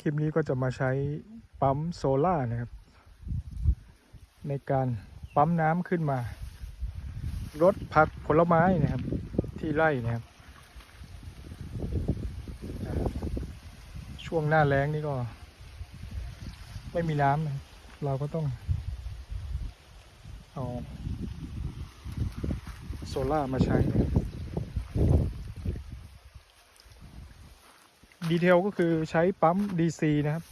คลิปนี้ก็จะมาใช้ปั๊มโซล่านะครับ ในการปั๊มน้ำขึ้นมารดผักผลไม้นะครับ ที่ไร่นะครับ ช่วงหน้าแล้งนี่ก็ ไม่มีน้ำนะเราก็ต้อง เอาโซล่ามาใช้นะครับ ดีเทลก็คือใช้ปั๊ม DC นะครับ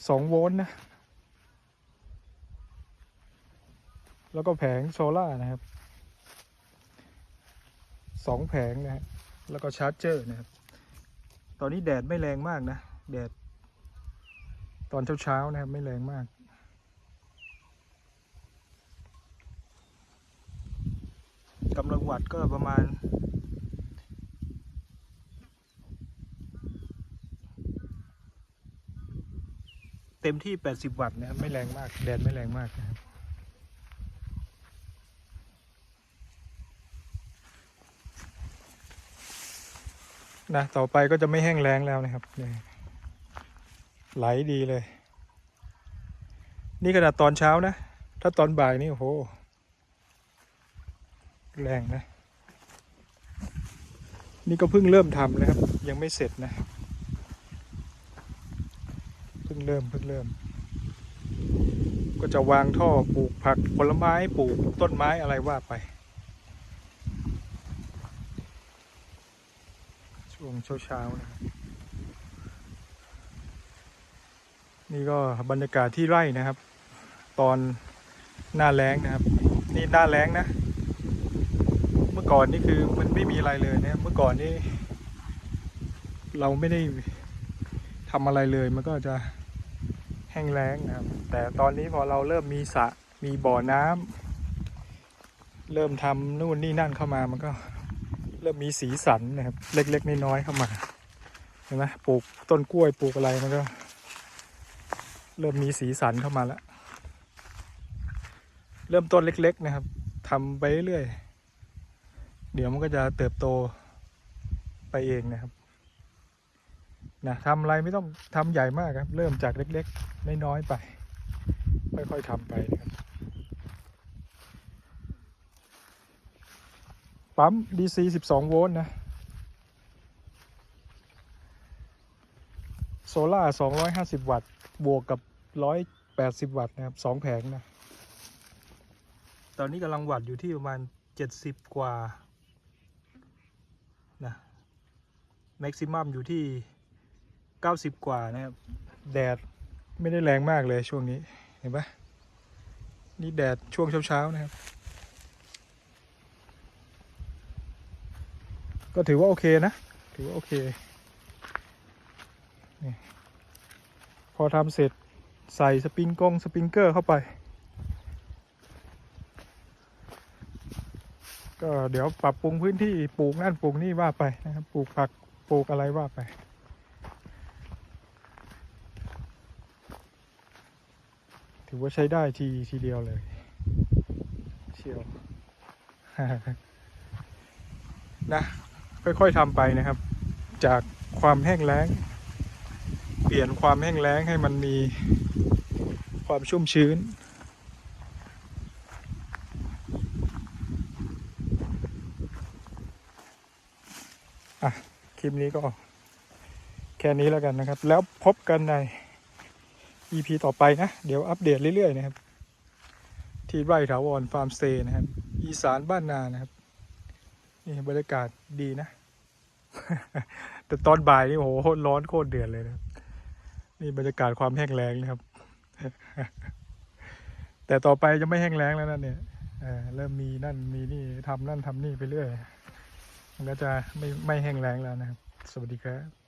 12 โวลต์นะ แล้วก็แผงโซล่านะครับสองแผงนะฮะแล้วก็ชาร์จเจอร์นะครับ ตอนนี้แดดไม่แรงมากนะ แดด ตอนเช้าๆนะครับ ไม่แรงมากกำลังวัตต์ก็ประมาณ เต็มที่ 80 วัตต์นะครับไม่แรงมากแดดไม่แรงมากนะครับนะต่อไปก็จะไม่แห้งแล้งแล้วนะครับไหลดีเลย นี่ขนาดตอนเช้านะ ถ้าตอนบ่ายนี่โอ้โห แรงนะ นี่ก็เพิ่งเริ่มทำนะครับ ยังไม่เสร็จนะ เริ่มเพิ่งเริ่ม ก็จะวางท่อปลูกผักผลไม้ปลูกต้นไม้อะไรว่าไป ช่วงเช้าๆนะนี่ก็บรรยากาศที่ไร่นะครับ ตอนหน้าแล้งนะครับ นี่หน้าแล้งนะ เมื่อก่อนนี่คือมันไม่มีอะไรเลยนะเมื่อก่อนนี่ เราไม่ได้ทำอะไรเลยมันก็จะ ห้งแล้งนะครับ แต่ตอนนี้พอเราเริ่มมีสระมีบ่อน้ำเริ่มทำนู่นนี่นั่นเข้ามามันก็เริ่มมีสีสันนะครับ เล็กๆน้อยๆเข้ามาเห็นไหมปลูกต้นกล้วยปลูกอะไรมันก็ เริ่มมีสีสันเข้ามาแล้วเริ่มต้นเล็ก ๆ นะครับทำไปเรื่อยเดี๋ยวมันก็จะเติบโตไปเองนะครับ นะทำอะไรไม่ต้องทำใหญ่มากครับ เริ่มจากเล็กๆน้อยๆไป ค่อยๆทำไปนะครับปั๊ม DC 12 โวลต์นะ โซล่า 250 วัตต์ บวกกับ 180 วัตต์นะครับ2แผงนะ ตอนนี้กำลังวัตต์อยู่ที่ประมาณ 70 กว่านะแม็กซิมัมอยู่ที่ 90 กว่านะครับ แดดไม่ได้แรงมากเลยช่วงนี้เห็นปะนี่แดดช่วงเช้าๆนะครับ ก็ถือว่าโอเคนะ ถือว่าโอเค พอทำเสร็จใส่สปริงกงสปริงเกอร์เข้าไป ก็เดี๋ยวปรับปรุงพื้นที่ปลูกนั่นปลูกนี่ว่าไปนะครับ ปลูกผักปลูกอะไรว่าไป ถือว่าใช้ได้ทีทีเดียวเลย เชียวนะค่อยๆทำไปนะครับ จากความแห้งแล้ง เปลี่ยนความแห้งแล้งให้มันมีความชุ่มชื้น อะ คลิปนี้ก็แค่นี้แล้วกันนะครับ แล้วพบกันใน EP ต่อไปนะ เดี๋ยวอัปเดตเรื่อย ๆ นะครับ ที่ไร่ถาวรฟาร์มสเตย์นะครับ อีสานบ้านนานะครับ นี่บรรยากาศดีนะ แต่ตอนบ่ายนี่โหร้อนโคตรเดือดเลยนะนี่บรรยากาศความแห้งแล้งนะครับ แต่ต่อไปจะไม่แห้งแล้งแล้วนะเนี่ยเริ่มมีนั่นมีนี่ทำนั่นทำนี่ไปเรื่อยมันก็จะไม่ไม่แห้งแล้งแล้วนะครับ สวัสดีครับ